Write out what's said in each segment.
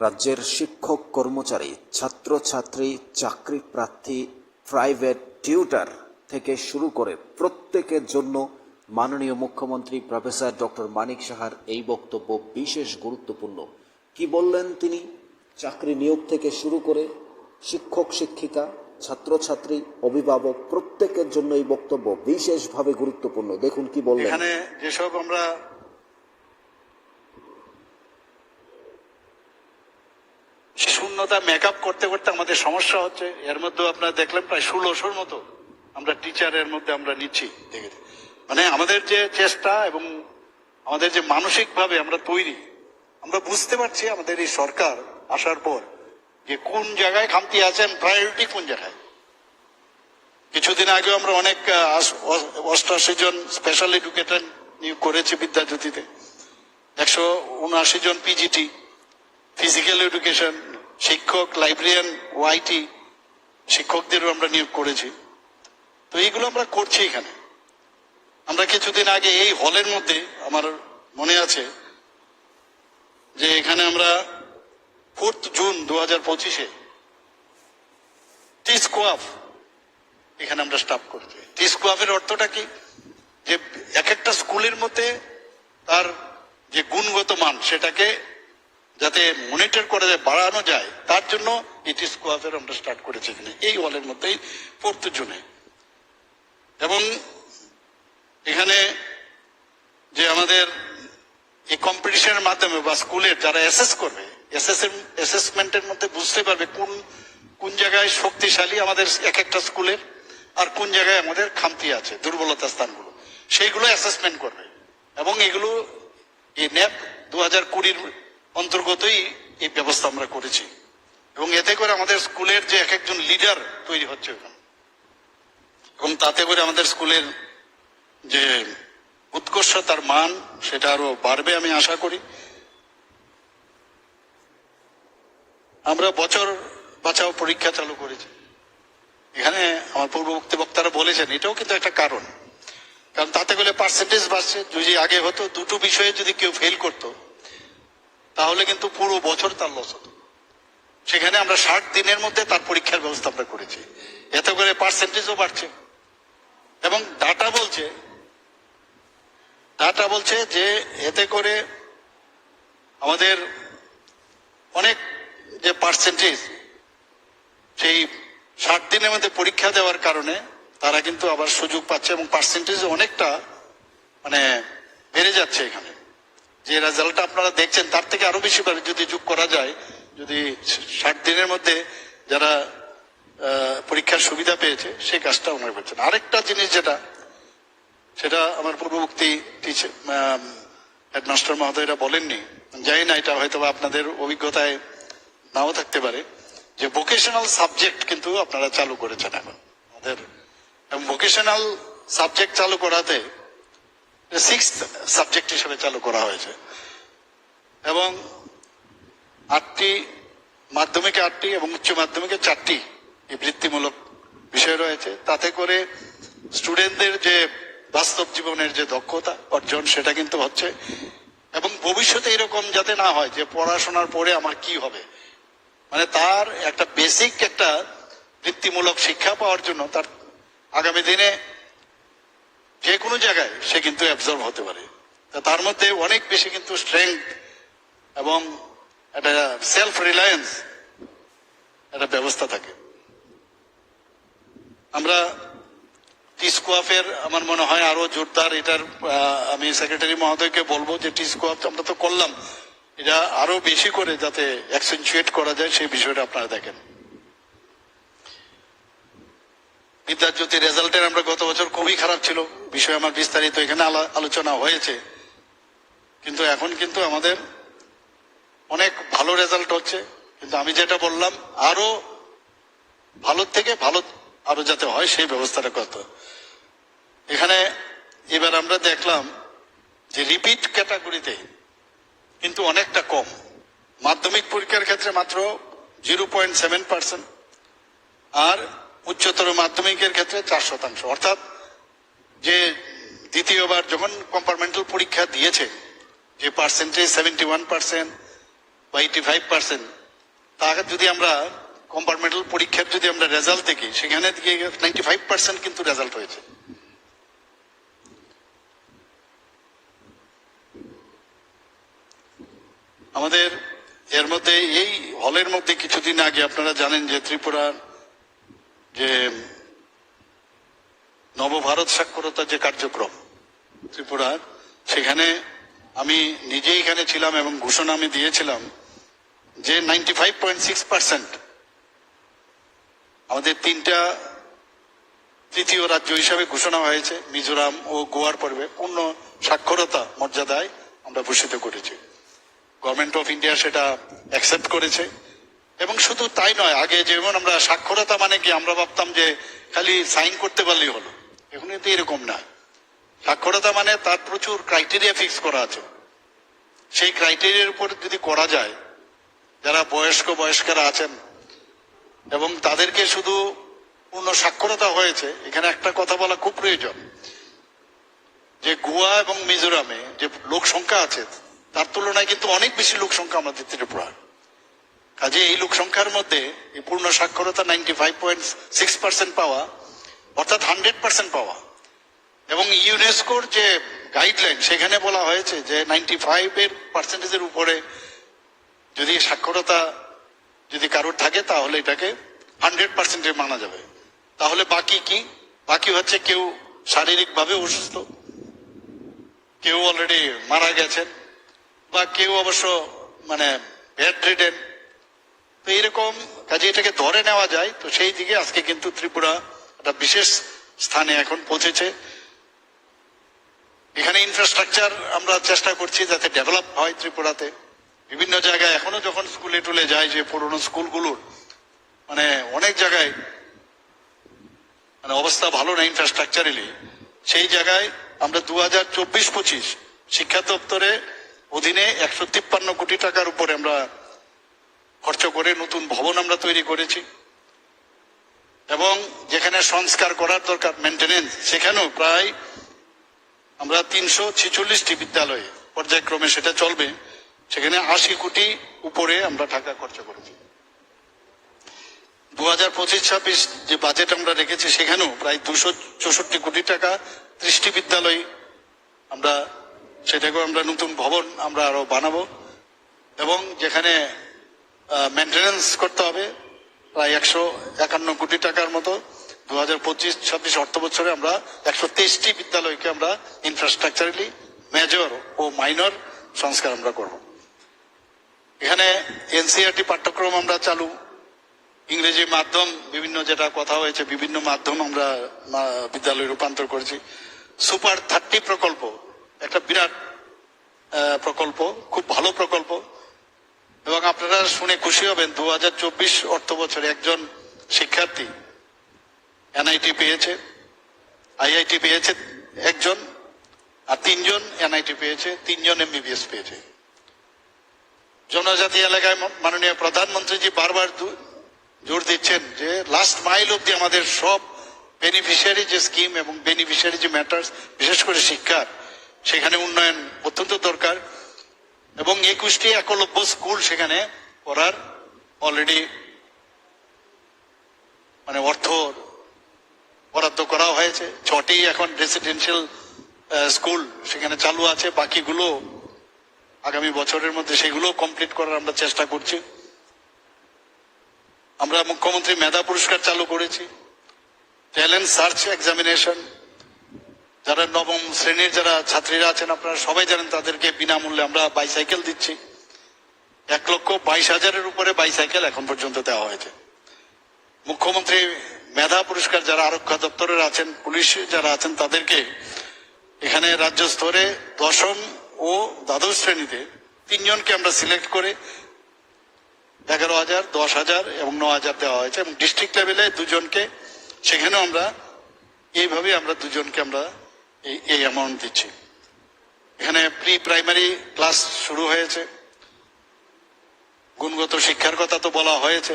রাজ্যের শিক্ষক কর্মচারী, ছাত্রছাত্রী চাকরি প্রার্থী প্রাইভেট টিউটার থেকে শুরু করে প্রত্যেকের জন্য মাননীয় মুখ্যমন্ত্রী প্রফেসর ডক্টর মানিক সাহার এই বক্তব্য বিশেষ গুরুত্বপূর্ণ। কি বললেন তিনি? চাকরি নিয়োগ থেকে শুরু করে শিক্ষক, শিক্ষিকা, ছাত্রছাত্রী, অভিভাবক প্রত্যেকের জন্য এই বক্তব্য বিশেষভাবে গুরুত্বপূর্ণ। দেখুন কি বললেন। এখানে যেসব আমরা শূন্যতা মেকআপ করতে করতে আমাদের সমস্যা হচ্ছে। এর মধ্যে আপনারা দেখলেন প্রায় ষোলোশোর মতো আমরা টিচারের মধ্যে আমরা নিচ্ছি। মানে আমাদের যে চেষ্টা এবং আমাদের যে মানসিকভাবে আমরা তৈরি, আমরা বুঝতে পারছি আমাদের এই সরকার আসার পর যে কোন জায়গায় খামতি আছেন প্রায়োরিটি কোন জায়গায়। কিছুদিন আগে আমরা অনেক অষ্টআশি জন স্পেশাল এডুকেটর নিয়োগ করেছি বিদ্যাজ্যোতিতে। একশো উনআশি জন পিজিটি ফিজিক্যাল এডুকেশন শিক্ষক লাইব্রেরিয়ান ওআইটি শিক্ষকদেরও আমরা নিয়োগ করেছি। তো এইগুলো আমরা করছি এখানে। আমরা কিছুদিন আগে এই হলের মধ্যে আমার মনে আছে যে এখানে আমরা ফোর্থ জুন দু হাজার পঁচিশে টিসকোয়াফ এখানে আমরা স্টাফ করছি। টিসকোয়াফের অর্থটা কি? যে এক একটা স্কুলের মধ্যে তার যে গুণগত মান সেটাকে যাতে মনিটর করা বাড়ানো যায়, তার জন্য এই টিসকোয়াফের আমরা স্টার্ট করেছি এখানে। এই হলের মধ্যেই ফোর্থ জুনে এবং এখানে যে আমাদের এই কম্পিটিশনের মাধ্যমে বা স্কুলের যারা অ্যাসেস করবে অ্যাসেসমেন্টের মধ্যে বুঝতে পারবে কোন কোন জায়গায় শক্তিশালী আমাদের এক একটা স্কুলের আর কোন জায়গায় আমাদের খামতি আছে, দুর্বলতা স্থানগুলো। সেইগুলো অ্যাসেসমেন্ট করবে। এবং এগুলো এই ন্যাপ দু হাজার কুড়ির অন্তর্গতই এই ব্যবস্থা আমরা করেছি। এবং এতে করে আমাদের স্কুলের যে এক একজন লিডার তৈরি হচ্ছে এবং তাতে করে আমাদের স্কুলের যে উৎকর্ষতার মান, সেটা আরও বাড়বে আমি আশা করি। আমরা বছর বাঁচাও পরীক্ষা চালু করেছি। এখানে আমার পূর্ববর্তী বক্তারা বলেছেন, এটাও কিন্তু একটা কারণ। কারণ তাতে করে পার্সেন্টেজ বাড়ছে, যদি আগে হতো, দুটো বিষয়ে যদি কেউ ফেল করতো তাহলে কিন্তু পুরো বছর তার লস হতো। সেখানে আমরা ষাট দিনের মধ্যে তার পরীক্ষার ব্যবস্থা আমরা করেছি। এতে করে পার্সেন্টেজও বাড়ছে। এবং ডাটা বলছে ডাটা বলছে যে এতে করে আমাদের অনেক যে পার্সেন্টেজ সেই ষাট দিনের মধ্যে পরীক্ষা দেওয়ার কারণে তারা কিন্তু আবার সুযোগ পাচ্ছে এবং পার্সেন্টেজ অনেকটা মানে বেড়ে যাচ্ছে এখানে। যে রেজাল্টটা আপনারা দেখছেন, তার থেকে আরও বেশি পারে যদি যোগ করা যায়, যদি ষাট দিনের মধ্যে যারা পরীক্ষার সুবিধা পেয়েছে সেই কাজটা ওনারা করছেন। আরেকটা জিনিস যেটা, সেটা আমার পূর্ববর্তী টিচার হেডমাস্টার মহোদয়রা বলেননি। জানি না, এটা হয়তো আপনাদের অভিজ্ঞতায় নাও থাকতে পারে। যে ভোকেশনাল সাবজেক্ট কিন্তু আপনারা চালু করেছেন এখন। আমাদের ভোকেশনাল সাবজেক্ট চালু করাতে সিক্স সাবজেক্ট হিসেবে চালু করা হয়েছে। এবং আটটি মাধ্যমিকে আটটি এবং উচ্চ মাধ্যমিকে চারটি এই বৃত্তিমূলক বিষয় রয়েছে। তাতে করে স্টুডেন্টদের যে বাস্তব জীবনের যে দক্ষতা অর্জন, সেটা কিন্তু হচ্ছে। এবং ভবিষ্যতে এরকম যাতে না হয় যে পড়াশোনার পরে আমার কি হবে। মানে তার একটা বেসিক একটা বৃত্তিমূলক শিক্ষা পাওয়ার জন্য তার আগামী দিনে যে কোনো জায়গায় সে কিন্তু অ্যাবজর্ব হতে পারে। তার মধ্যে অনেক বেশি কিন্তু স্ট্রেংথ এবং একটা সেলফ রিলায়েন্স একটা ব্যবস্থা থাকে। আমরা টিসকোয়াফের আমার মনে হয় আরও জোরদার এটার আমি সেক্রেটারি মহোদয়কে বলব যে টিসকোয়াফ আমরা তো করলাম। এটা আরও বেশি করে যাতে অ্যাকসেন্সুয়েট করা যায় সেই বিষয়টা আপনারা দেখেন। বিদ্যাজ্যোতি রেজাল্টের আমরা গত বছর খুবই খারাপ ছিল। বিষয় আমার বিস্তারিত এখানে আলো- আলোচনা হয়েছে। কিন্তু এখন কিন্তু আমাদের অনেক ভালো রেজাল্ট হচ্ছে। কিন্তু আমি যেটা বললাম, আরও ভালো থেকে ভালো আরও যাতে হয় সেই ব্যবস্থাটা কত। এখানে এবার আমরা দেখলাম যে রিপিট ক্যাটাগরিতে কিন্তু অনেকটা কম। মাধ্যমিক পরীক্ষার ক্ষেত্রে মাত্র জিরো পয়েন্ট সেভেন পার্সেন্ট আর উচ্চতর মাধ্যমিকের ক্ষেত্রে চার শতাংশ। অর্থাৎ যে দ্বিতীয়বার যখন কম্পার্টমেন্টাল পরীক্ষা দিয়েছে, যে পার্সেন্টেজ সেভেন্টি ওয়ান পার্সেন্ট বা এইটি ফাইভ পার্সেন্ট তা যদি আমরা কম্পার্টমেন্টাল পরীক্ষার যদি আমরা রেজাল্ট দেখি, সেখানে দিকে নাইনটি ফাইভ পার্সেন্ট কিন্তু রেজাল্ট হয়েছে। আমাদের এর মধ্যে এই হলের মধ্যে কিছুদিন আগে আপনারা জানেন যে ত্রিপুরার যে নবভারত সাক্ষরতা যে কার্যক্রম ত্রিপুরার সেখানে আমি নিজে এখানে ছিলাম এবং ঘোষণা আমি দিয়েছিলাম যে ninety five point six percent আমাদের তিনটা তৃতীয় রাজ্য হিসাবে ঘোষণা হয়েছে, মিজোরাম ও গোয়ার পর্বে। পূর্ণ সাক্ষরতা মর্যাদায় আমরা ভূষিত করেছি। গভর্নমেন্ট অফ ইন্ডিয়া সেটা অ্যাকসেপ্ট করেছে। এবং শুধু তাই নয়, আগে যেমন আমরা সাক্ষরতা মানে কি, আমরা ভাবতাম যে খালি সাইন করতে পারলেই হলো। এখন কিন্তু এরকম না। সাক্ষরতা মানে তার প্রচুর ক্রাইটেরিয়া ফিক্স করা আছে। সেই ক্রাইটেরিয়ার উপর যদি করা যায়, যারা বয়স্ক, বয়স্করা আছেন, এবং তাদেরকে শুধু পূর্ণ সাক্ষরতা হয়েছে, এখানে একটা কথা বলা খুব প্রয়োজন। যে গোয়া এবং মিজোরামে যে লোক সংখ্যা আছে, তার তুলনায় কিন্তু অনেক বেশি লোক সংখ্যা আমাদের ত্রিপুরার। কাজে এই লোক সংখ্যার মধ্যে এই পূর্ণ সাক্ষরতা ninety five point six percent পাওয়া, অর্থাৎ হান্ড্রেড পার্সেন্ট পাওয়া। এবং ইউনেস্কোর যে গাইডলাইন সেখানে বলা হয়েছে যে নাইনটি ফাইভ এর পার্সেন্টেজের উপরে যদি সাক্ষরতা যদি কারোর থাকে, তাহলে এটাকে হান্ড্রেড পার্সেন্টে মানা যাবে। তাহলে বাকি কি? বাকি হচ্ছে কেউ শারীরিকভাবে অসুস্থ, কেউ অলরেডি মারা গেছেন, বা কেউ অবশ্য মানে বেড রিডেন তো এইরকম কাজে এটাকে ধরে নেওয়া যায়। তো সেই দিকে আজকে কিন্তু ত্রিপুরা একটা বিশেষ স্থানে এখন পৌঁছেছে। এখানে ইনফ্রাস্ট্রাকচার আমরা চেষ্টা করছি যাতে ডেভেলপ হয় ত্রিপুরাতে। বিভিন্ন জায়গায় এখনও যখন স্কুলে টুলে যায় যে পুরনো স্কুলগুলোর মানে অনেক জায়গায় মানে অবস্থা ভালো না ইনফ্রাস্ট্রাকচারালি সেই জায়গায় আমরা দু হাজার চব্বিশ পঁচিশ শিক্ষা দপ্তরে অধীনে একশো তিপ্পান্ন কোটি টাকার উপরে আমরা খরচ করে নতুন ভবন আমরা তৈরি করেছি। এবং যেখানে সংস্কার করার দরকার মেনটেনেন্স সেখানেও প্রায় আমরা তিনশো ছেচল্লিশটি বিদ্যালয়ে পর্যায়ক্রমে সেটা চলবে। সেখানে আশি কোটি উপরে আমরা টাকা খরচ করেছি। দু হাজার পঁচিশ ছাব্বিশ যে বাজেট আমরা রেখেছি, সেখানেও প্রায় দুশো চৌষট্টি কোটি টাকা ত্রিশটি বিদ্যালয় আমরা, সেটাকেও আমরা নতুন ভবন আমরা আরও বানাবো। এবং যেখানে মেনটেনেন্স করতে হবে। প্রায় একশো একান্ন কোটি টাকার মতো। দু হাজার পঁচিশ, ছাব্বিশ অর্থ বছরে আমরা একশো তেইশটি বিদ্যালয়কে আমরা ইনফ্রাস্ট্রাকচারালি মেজর ও মাইনর সংস্কার আমরা করব। এখানে এনসিআরটি পাঠ্যক্রম আমরা চালু। ইংরেজি মাধ্যম, বিভিন্ন যেটা কথা হয়েছে, বিভিন্ন মাধ্যম আমরা বিদ্যালয়ে রূপান্তর করেছি। সুপার থার্টি প্রকল্প, একটা বিরাট প্রকল্প, খুব ভালো প্রকল্প। এবং আপনারা শুনে খুশি হবেন দু হাজার চব্বিশ অর্থ বছরে একজন শিক্ষার্থী এনআইটি পেয়েছে, আইআইটি পেয়েছে একজন, আর তিনজন এনআইটি পেয়েছে, তিনজন এমবিবিএস পেয়েছে। জনজাতি এলাকায় মাননীয় প্রধানমন্ত্রীজি বারবার জোর দিচ্ছেন যে লাস্ট মাইল অব্দি আমাদের সব বেনিফিশিয়ারি যে স্কিম এবং বেনিফিশিয়ারি যে ম্যাটার্স বিশেষ করে শিক্ষার, সেখানে উন্নয়ন অত্যন্ত দরকার। এবং একুশটি একলব্য স্কুল সেখানে করার অলরেডি মানে অর্থ বরাদ্দ করা হয়েছে। ছটি এখন রেসিডেন্সিয়াল স্কুল সেখানে চালু আছে। বাকিগুলো আগামী বছরের মধ্যে সেগুলো কমপ্লিট করার আমরা চেষ্টা করছি। আমরা মুখ্যমন্ত্রী মেধা পুরস্কার চালু করেছি। ট্যালেন্ট সার্চ এক্সামিনেশন যারা নবম শ্রেণির যারা ছাত্রীরা আছেন, আপনারা সবাই জানেন তাদেরকে বিনামূল্যে আমরা বাইসাইকেল দিচ্ছি। এক লক্ষ বাইশ হাজারের উপরে বাইসাইকেল এখন পর্যন্ত দেওয়া হয়েছে। মুখ্যমন্ত্রী মেধা পুরস্কার যারা আরক্ষা দপ্তরের আছেন, পুলিশ যারা আছেন, তাদেরকে এখানে রাজ্য স্তরে দশম ও দ্বাদশ শ্রেণীতে তিনজনকে আমরা সিলেক্ট করে এগারো হাজার, দশ হাজার এবং ন হাজার দেওয়া হয়েছে এবং ডিস্ট্রিক্ট লেভেলে দুজনকে, সেখানেও আমরা এইভাবে আমরা দুজনকে আমরা এই অ্যামাউন্ট দিচ্ছি। এখানে প্রি প্রাইমারি ক্লাস শুরু হয়েছে। গুণগত শিক্ষার কথা তো বলা হয়েছে।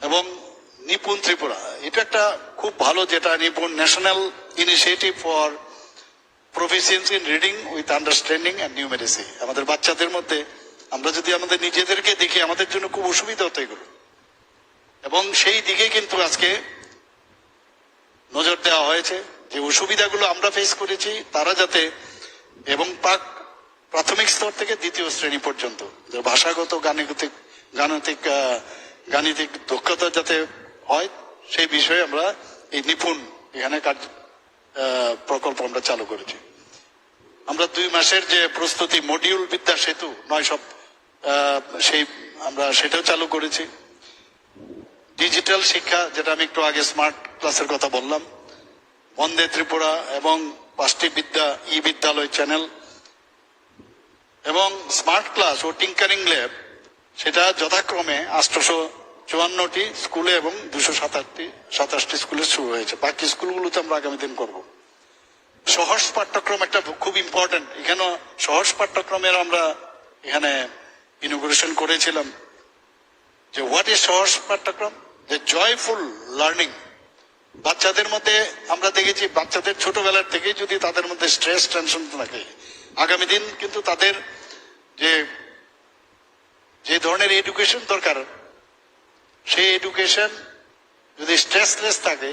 এবং নিপুণ ত্রিপুরা, এটা একটা খুব ভালো যেটা Nipun national initiative for proficiency in reading with understanding and numeracy আমাদের বাচ্চাদের মধ্যে, আমরা যদি আমাদের নিজেদেরকে দেখি, আমাদের জন্য খুব অসুবিধা হতো এগুলো। এবং সেই দিকে কিন্তু আজকে নজর দেওয়া হয়েছে যে অসুবিধাগুলো আমরা ফেস করেছি, তারা যাতে এবং পাক প্রাথমিক স্তর থেকে দ্বিতীয় শ্রেণি পর্যন্ত ভাষাগত গাণিতিক গাণিতিক গাণিতিক দক্ষতা যাতে হয়, সেই বিষয়ে আমরা এই নিপুণ এখানে কাজ প্রকল্প আমরা চালু করেছি। আমরা দুই মাসের যে প্রস্তুতি মডিউল বিদ্যা সেতু, নয় সব সেই আমরা সেটাও চালু করেছি। ডিজিটাল শিক্ষা, যেটা আমি একটু আগে স্মার্ট ক্লাসের কথা বললাম। বন্দে ত্রিপুরা এবং পাঁচটি বিদ্যা ই বিদ্যালয় চ্যানেল এবং স্মার্ট ক্লাস ও টিঙ্কারিং ল্যাব, সেটা যথাক্রমে আটশোশো চুয়ান্নটি স্কুলে এবং দুশো সাতাশটি সাতাশটি স্কুলে শুরু হয়েছে। বাকি স্কুলগুলোতে আমরা আগামী দিন করব। সহজ পাঠ্যক্রম একটা খুব ইম্পর্টেন্ট এখানে সহজ পাঠ্যক্রমের আমরা এখানে ইনোগ্রেশন করেছিলাম যে হোয়াট ইজ সহজ পাঠ্যক্রম? যে জয়ফুল লার্নিং বাচ্চাদের মধ্যে আমরা দেখেছি, বাচ্চাদের ছোটবেলার থেকে যদি তাদের মধ্যে স্ট্রেস টেনশন থাকে, আগামী দিন কিন্তু তাদের যে যে ধরনের এডুকেশন দরকার, সেই এডুকেশন যদি স্ট্রেসলেস থাকে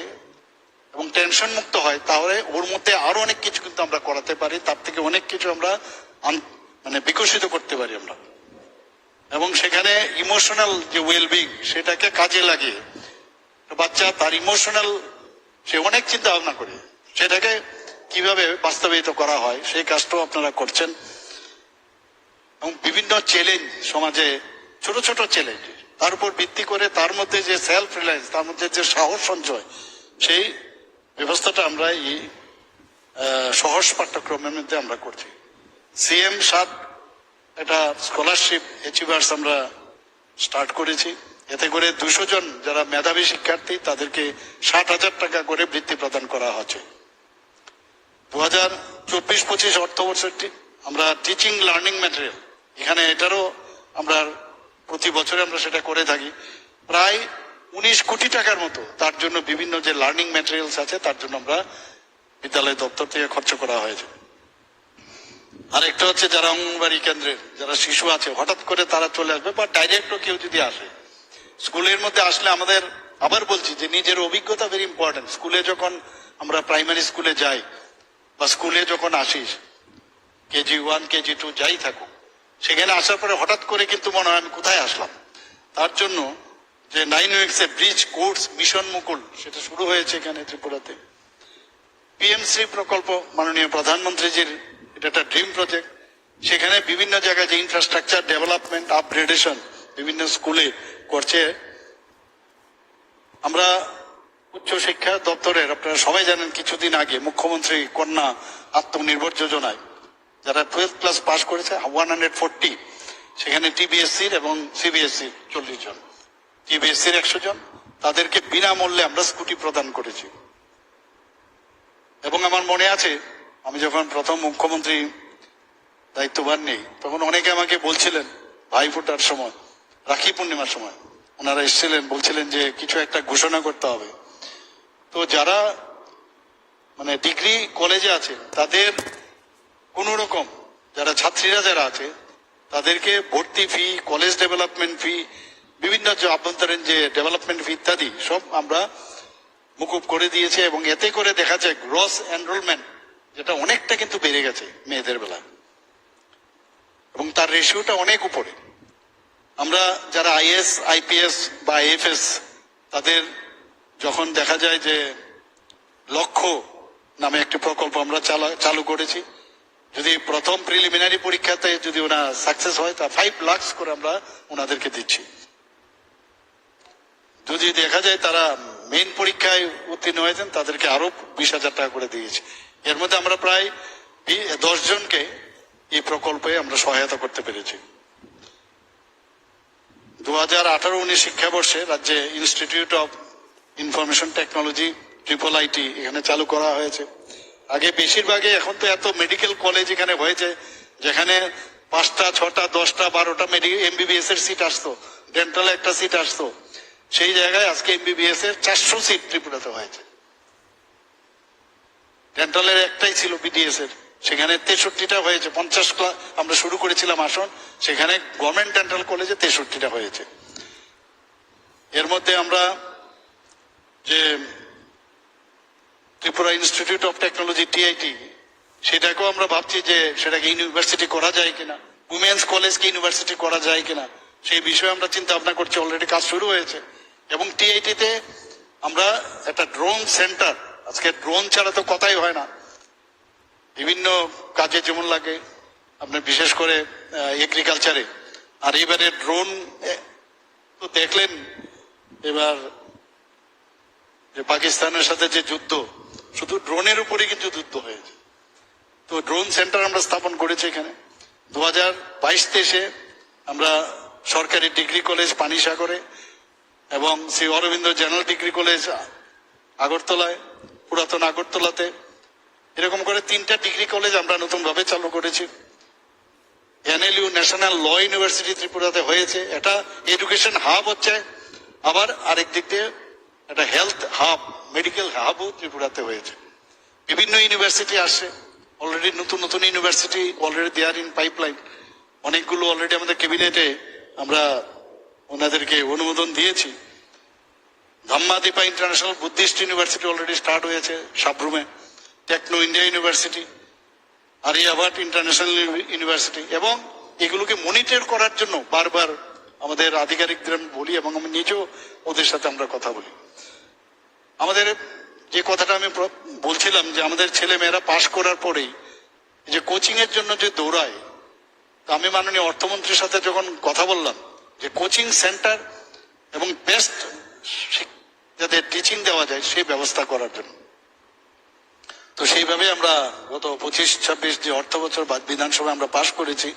এবং টেনশন মুক্ত হয়, তাহলে ওর মধ্যে আরও অনেক কিছু কিন্তু আমরা করাতে পারি, তার থেকে অনেক কিছু আমরা মানে বিকশিত করতে পারি আমরা। এবং সেখানে ইমোশনাল যে ওয়েলবিং সেটাকে কাজে লাগিয়ে বাচ্চা তার ইমোশনাল সে অনেক চিন্তা ভাবনা করে। সেটাকে কীভাবে বাস্তবায়িত করা হয়, সেই কাজটাও আপনারা করছেন। এবং বিভিন্ন চ্যালেঞ্জ সমাজে, ছোট ছোট চ্যালেঞ্জ তার উপর ভিত্তি করে তার মধ্যে যে সেলফ রিলায়েন্স তার মধ্যে যে সাহস সঞ্চয়, সেই ব্যবস্থাটা আমরা এই সহজ পাঠ্যক্রমের মধ্যে আমরা করছি। সিএম সাত, একটা স্কলারশিপ অ্যাচিভার্স আমরা স্টার্ট করেছি। এতে করে দুশো জন যারা মেধাবী শিক্ষার্থী, তাদেরকে ষাট হাজার টাকা করে বৃত্তি প্রদান করা হচ্ছে। দু হাজার চব্বিশ পঁচিশ অর্থ বছরটি আমরা টিচিং লার্নিং ম্যাটেরিয়াল এখানে এটারও আমরা প্রতি বছরে আমরা সেটা করে থাকি। প্রায় উনিশ কোটি টাকার মতো তার জন্য বিভিন্ন যে লার্নিং ম্যাটেরিয়ালস আছে, তার জন্য আমরা বিদ্যালয় দপ্তর থেকে খরচ করা হয়েছে। আরেকটা হচ্ছে যারা অঙ্গনবাড়ি কেন্দ্রের, যারা শিশু আছে, হঠাৎ করে তারা চলে আসবে বা ডাইরেক্টও কেউ যদি আসে স্কুলের মধ্যে আসলে আমাদের আবার বলছি যে নিজের অভিজ্ঞতা ভেরি ইম্পর্টেন্ট স্কুলে যখন আমরা প্রাইমারি স্কুলে যাই বা স্কুলে যখন আসিস, কেজি ওয়ান কেজি টু যাই থাকুক, সেখানে আসার পরে হঠাৎ করে কিন্তু মনে হয় আমি কোথায় আসলাম? তার জন্য যে nine weeks bridge course mission Mukul, সেটা শুরু হয়েছে এখানে ত্রিপুরাতে। পিএমসি প্রকল্প মাননীয় প্রধানমন্ত্রীজির, এটা একটা ড্রিম প্রজেক্ট সেখানে বিভিন্ন জায়গায় যে ইনফ্রাস্ট্রাকচার ডেভেলপমেন্ট আপগ্রেডেশন বিভিন্ন স্কুলে করছে। আমরা উচ্চ শিক্ষা দপ্তরের, আপনারা সবাই জানেন কিছুদিন আগে মুখ্যমন্ত্রী কন্যা আত্মনির্ভর যোজনায়, যারা টুয়েলভ ক্লাস পাস করেছে ওয়ান হান্ড্রেড ফোরটি সেখানে টিবিএসসির এবং সিবিএসসির চল্লিশ জন। টিবিএসসির একশো জন। তাদেরকে বিনামূল্যে আমরা স্কুটি প্রদান করেছি। এবং আমার মনে আছে, আমি যখন প্রথম মুখ্যমন্ত্রী দায়িত্ববান নেই, তখন অনেকে আমাকে বলছিলেন, ভাই ফোটার সময়। রাখি পূর্ণিমার সময়। ওনারা এসেছিলেন, বলছিলেন যে কিছু একটা ঘোষণা করতে হবে। তো যারা মানে ডিগ্রি কলেজে আছে, তাদের কোন রকম যারা ছাত্রীরা যারা আছে, তাদেরকে ভর্তি ফি, কলেজ ডেভেলপমেন্ট ফি, বিভিন্ন যে আভ্যন্তরীণ যে ডেভেলপমেন্ট ফি ইত্যাদি, সব আমরা মুকুব করে দিয়েছে এবং এতে করে দেখা যায় গ্রস এনরোলমেন্ট, যেটা অনেকটা কিন্তু বেড়ে গেছে মেয়েদের বেলা এবং তার রেশিওটা অনেক উপরে। আমরা যারা আইএস, আইপিএস বা আইএফএস তাদের যখন দেখা যায় যে লক্ষ্য নামে একটি প্রকল্প আমরা চালা- করেছি, যদি প্রথম প্রিলিমিনারি পরীক্ষাতে যদি ওরা সাকসেস হয়, তা ফাইভ লাখস করে আমরা ওনাদেরকে দিচ্ছি। যদি দেখা যায় তারা মেইন পরীক্ষায় উত্তীর্ণ হয়েছেন, তাদেরকে আরও বিশ হাজার টাকা করে দিয়েছি। এর মধ্যে আমরা প্রায় দশ জনকে এই প্রকল্পে আমরা সহায়তা করতে পেরেছি। দু হাজার আঠারো উনিশ শিক্ষাবর্ষে রাজ্যে institute of information technology triple IT এখানে চালু করা হয়েছে। আগে বেশিরভাগে এখন তো এত মেডিকেল কলেজ এখানে হয়েছে, যেখানে পাঁচটা, ছটা, দশটা, বারোটা এমবিবিএস এর সিট আসতো ডেন্টালে একটা সিট আসতো। সেই জায়গায় আজকে এমবিবিএস এর চারশো সিট ত্রিপুরাতে হয়েছে। ডেন্টালের একটাই ছিল বিডিএস এর। সেখানে তেষট্টিটা হয়েছে, পঞ্চাশ ক্লাস আমরা শুরু করেছিলাম আসন, সেখানে গভর্নমেন্ট ডেন্টাল কলেজে তেষট্টিটা হয়েছে। এর মধ্যে আমরা যে Tripura institute of technology TIT সেটাকেও আমরা ভাবছি যে সেটাকে ইউনিভার্সিটি করা যায় কিনা উমেন্স কলেজকে ইউনিভার্সিটি করা যায় কিনা, সেই বিষয়ে আমরা চিন্তা ভাবনা করছি অলরেডি কাজ শুরু হয়েছে। এবং টিআইটিতে আমরা একটা ড্রোন সেন্টার আজকে ড্রোন ছাড়া তো কথাই হয় না। বিভিন্ন কাজে যেমন লাগে আপনার বিশেষ করে এগ্রিকালচারে আর এবারে ড্রোন তো দেখলেন, এবার যে পাকিস্তানের সাথে যে যুদ্ধ, শুধু ড্রোনের উপরে কিন্তু যুদ্ধ হয়েছে। তো ড্রোন সেন্টার আমরা স্থাপন করেছি এখানে। দু হাজার বাইশ তেইশে আমরা সরকারি ডিগ্রি কলেজ পানিসাগরে এবং Sri Aurobindo general degree college আগরতলায়, পুরাতন আগরতলাতে এরকম করে তিনটা ডিগ্রি কলেজ আমরা নতুন ভাবে চালু করেছি। এনএলইউ ন্যাশনাল ল ইউনিভার্সিটি ত্রিপুরাতে হয়েছে। এটা এডুকেশন হাব হচ্ছে। আবার আরেক দিক দিয়ে একটা হেলথ হাব মেডিকেল হাবও ত্রিপুরাতে হয়েছে। বিভিন্ন ইউনিভার্সিটি আসছে। অলরেডি নতুন নতুন university already there in pipeline অনেকগুলো অলরেডি আমাদের ক্যাবিনেটে আমরা ওনাদেরকে অনুমোদন দিয়েছি। Dhammadipa international Buddhist university already start হয়েছে, সাবরুমে। Techno India university Aryabhatta international university এবং এগুলোকে মনিটর করার জন্য বারবার আমাদের আধিকারিকদের আমি বলি এবং আমি নিজেও ওদের সাথে আমরা কথা বলি। আমাদের যে কথাটা আমি বলছিলাম যে আমাদের ছেলে মেয়েরা পাশ করার পরেই যে কোচিং এর জন্য যে দৌড়ায়, তা আমি মাননীয় অর্থমন্ত্রীর সাথে যখন কথা বললাম যে কোচিং সেন্টার এবং বেস্ট যাতে টিচিং দেওয়া যায় সেই ব্যবস্থা করার জন্য। তো সেইভাবে আমরা গত পঁচিশ, ছাব্বিশ যে অর্থ বছর বিধানসভায় আমরা পাশ করেছি,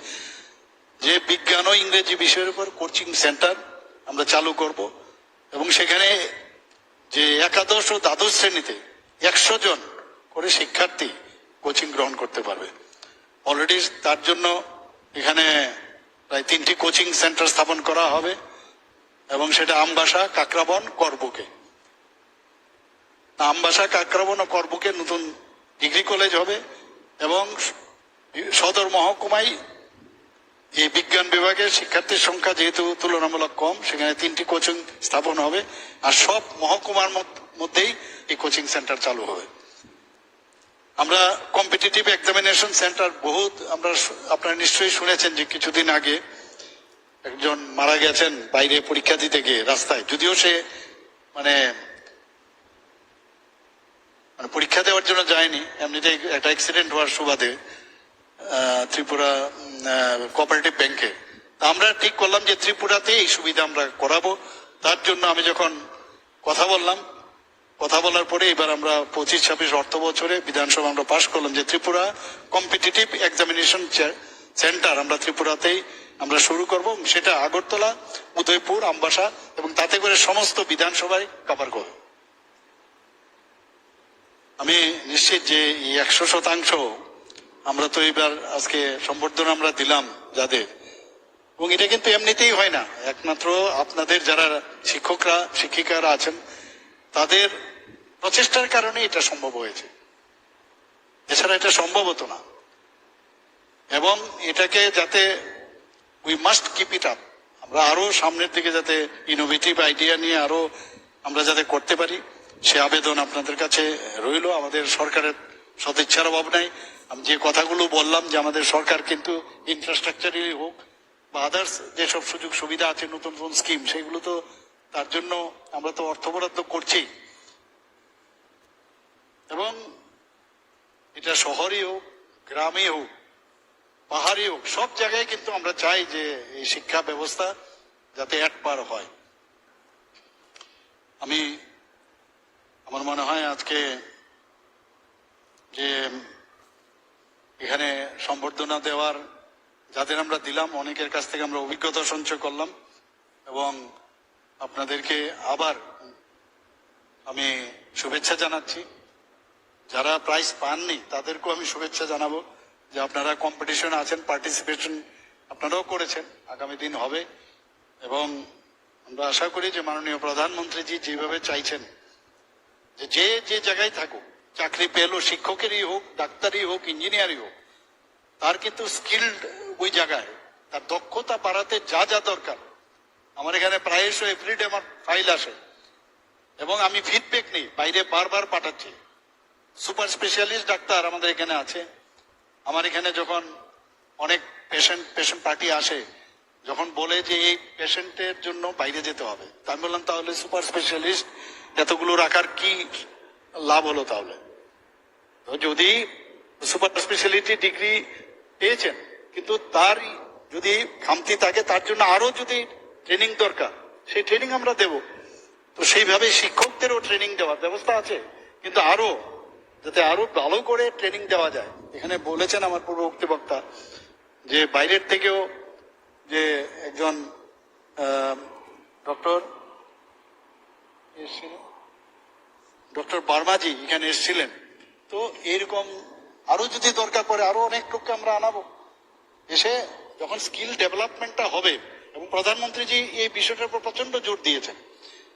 যে বিজ্ঞান ও ইংরেজি বিষয়ের উপর কোচিং সেন্টার আমরা চালু করব এবং সেখানে যে একাদশ ও দ্বাদশ শ্রেণীতে একশো জন করে শিক্ষার্থী কোচিং গ্রহণ করতে পারবে। অলরেডি তার জন্য এখানে প্রায় তিনটি কোচিং সেন্টার স্থাপন করা হবে এবং সেটা আমবাসা, কাকরাবন, করবুকে। আমবাসা, কাকরাবন ও করবুকে নতুন ডিগ্রি কলেজ হবে এবং সদর মহকুমায় এই বিজ্ঞান বিভাগের শিক্ষার্থীর সংখ্যা যেহেতু তুলনামূলক কম, সেখানে তিনটি কোচিং স্থাপন হবে আর সব মহকুমার মধ্যেই এই কোচিং সেন্টার চালু হবে। আমরা কম্পিটিটিভ এক্সামিনেশন সেন্টার বহুত আমরা আপনারা নিশ্চয়ই শুনেছেন যে কিছুদিন আগে একজন মারা গেছেন বাইরে পরীক্ষা দিতে গিয়ে রাস্তায়, যদিও সে মানে মানে পরীক্ষা দেওয়ার জন্য যায়নি। এমনিতে একটা অ্যাক্সিডেন্ট হওয়ার সুবাদে ত্রিপুরা কোঅপারেটিভ ব্যাংকে আমরা ঠিক করলাম যে ত্রিপুরাতে এই সুবিধা আমরা করাবো। তার জন্য আমি যখন কথা বললাম, কথা বলার পরে এবার আমরা পঁচিশ, ছাব্বিশ অর্থ বছরে বিধানসভা আমরা পাশ করলাম যে ত্রিপুরা কম্পিটিটিভ এক্সামিনেশন সেন্টার আমরা ত্রিপুরাতেই আমরা শুরু করব। সেটা আগরতলা, উদয়পুর, আমবাসা এবং তাতে করে সমস্ত বিধানসভায় কভার করবে। আমি নিশ্চিত যে এই একশো শতাংশ আমরা তো এবার আজকে সম্বর্ধনা আমরা দিলাম যাদের। এবং এটা কিন্তু এমনিতেই হয় না। একমাত্র আপনাদের যারা শিক্ষকরা, শিক্ষিকারা আছেন, তাদের প্রচেষ্টার কারণে এটা সম্ভব হয়েছে। এছাড়া এটা সম্ভব হতো না। এবং এটাকে যাতে we must keep it up আমরা আরও সামনের দিকে যাতে ইনোভেটিভ আইডিয়া নিয়ে আরও আমরা যাতে করতে পারি। সে আবেদন আপনাদের কাছে রইল। আমাদের সরকারের সদিচ্ছার অভাব নাই। আমি যে কথাগুলো বললাম যে আমাদের সরকার কিন্তু ইনফ্রাস্ট্রাকচারই হোক বা আদার্স যেসব সুযোগ সুবিধা আছে, নতুন নতুন স্কিম সেগুলো তো তার জন্য আমরা তো অর্থ বরাদ্দ করছি। এবং এটা শহরেই হোক গ্রামে হোক পাহাড়ি হোক, সব জায়গায় কিন্তু আমরা চাই যে এই শিক্ষা ব্যবস্থা যাতে এক পার হয়। আমি আমার মনে হয় আজকে যে এখানে সম্বর্ধনা দেওয়ার যাদের আমরা দিলাম, অনেকের কাছ থেকে আমরা অভিজ্ঞতা সঞ্চয় করলাম এবং আপনাদেরকে আবার আমি শুভেচ্ছা জানাচ্ছি। যারা প্রাইজ পাননি, তাদেরকেও আমি শুভেচ্ছা জানাব যে আপনারা কম্পিটিশন আছেন পার্টিসিপেশন আপনারাও করেছেন, আগামী দিন হবে। এবং আমরা আশা করি যে মাননীয় প্রধানমন্ত্রীজি যেভাবে চাইছেন যে যে জায়গায় থাকুক, চাকরি পেল, শিক্ষকেরই হোক, ডাক্তারই হোক, ইঞ্জিনিয়ারই হোক, তার কিন্তু স্কিল্ড ওই জায়গায়, তার দক্ষতা বাড়াতে যা যা দরকার। আমার এখানে প্রায়শই এভরিডে আমার ফাইল আসে। এবং আমি ফিডব্যাক নিই, বাইরে বারবার পাঠাচ্ছি। সুপার স্পেশালিস্ট ডাক্তার আমাদের এখানে আছে। আমার এখানে যখন অনেক পেশেন্ট পেশেন্ট পার্টি আসে, যখন বলে যে এই পেশেন্টের জন্য বাইরে যেতে হবে, তা আমি বললাম, তাহলে সুপার স্পেশালিস্ট এতগুলো রাখার কি লাভ হলো তাহলে? যদি সুপার স্পেশালিটি ডিগ্রি পেয়েছেন, কিন্তু তার যদি খামতি থাকে, তার জন্য আরও যদি ট্রেনিং দরকার, সেই ট্রেনিং আমরা দেব। তো সেইভাবে শিক্ষকদেরও ট্রেনিং দেওয়ার ব্যবস্থা আছে, কিন্তু আরও যাতে আরও ভালো করে ট্রেনিং দেওয়া যায়। এখানে বলেছেন আমার পূর্ববর্তী বক্তা যে বাইরের থেকেও যে একজন ডক্টর ডক্টর বার্মাজি এখানে এসেছিলেন। তো এরকম আরও যদি দরকার পড়ে, আরও অনেক লোককে আমরা আনাবো। এসে যখন স্কিল ডেভেলপমেন্টটা হবে এবং প্রধানমন্ত্রীজি এই বিষয়টার উপর প্রচণ্ড জোর দিয়েছেন।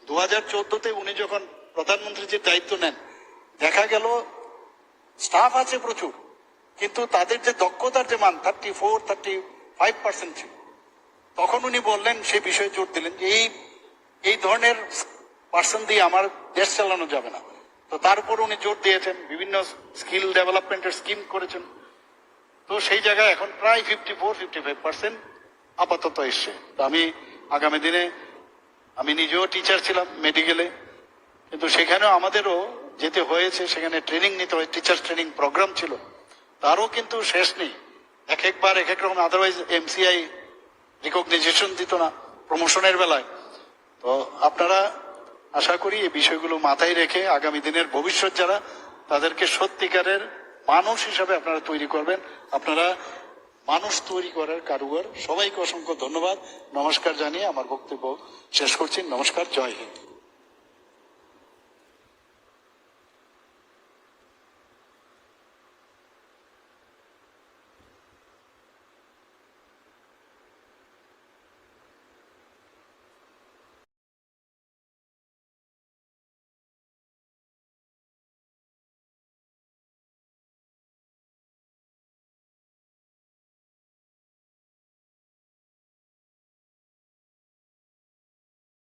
দু হাজার চোদ্দতে উনি যখন প্রধানমন্ত্রীজির দায়িত্ব নেন, দেখা গেল স্টাফ আছে প্রচুর, কিন্তু তাদের যে দক্ষতার যে মান thirty four thirty five percent ছিল। তখন উনি বললেন, সে বিষয়ে জোর দিলেন যে এই এই ধরনের পার্সন দিয়ে আমার দেশ চালানো যাবে না। তো তার উপর উনি জোর দিয়েছেন, বিভিন্ন স্কিল ডেভেলপমেন্টের স্কিম করেছেন। তো সেই জায়গায় এখন প্রায় fifty four fifty five percent আপাতত এসছে। তো আমি আগামী দিনে, আমি নিজেও টিচার ছিলাম মেডিকেলে কিন্তু সেখানেও আমাদেরও যেতে হয়েছে, সেখানে ট্রেনিং নিতে হয় টিচার ট্রেনিং প্রোগ্রাম ছিল। তারও কিন্তু শেষ নেই। এক একবার এক এক রকম আদারওয়াইজ এমসিআই রিকগনাইজেশন দিত না প্রমোশনের বেলায়। তো আপনারা আশা করি এই বিষয়গুলো মাথায় রেখে আগামী দিনের ভবিষ্যৎ যারা, তাদেরকে সত্যিকারের মানুষ হিসাবে আপনারা তৈরি করবেন। আপনারা মানুষ তৈরি করার কারুগর সবাইকে অসংখ্য ধন্যবাদ। নমস্কার জানিয়ে আমার বক্তব্য শেষ করছি। নমস্কার, জয় হিন্দ।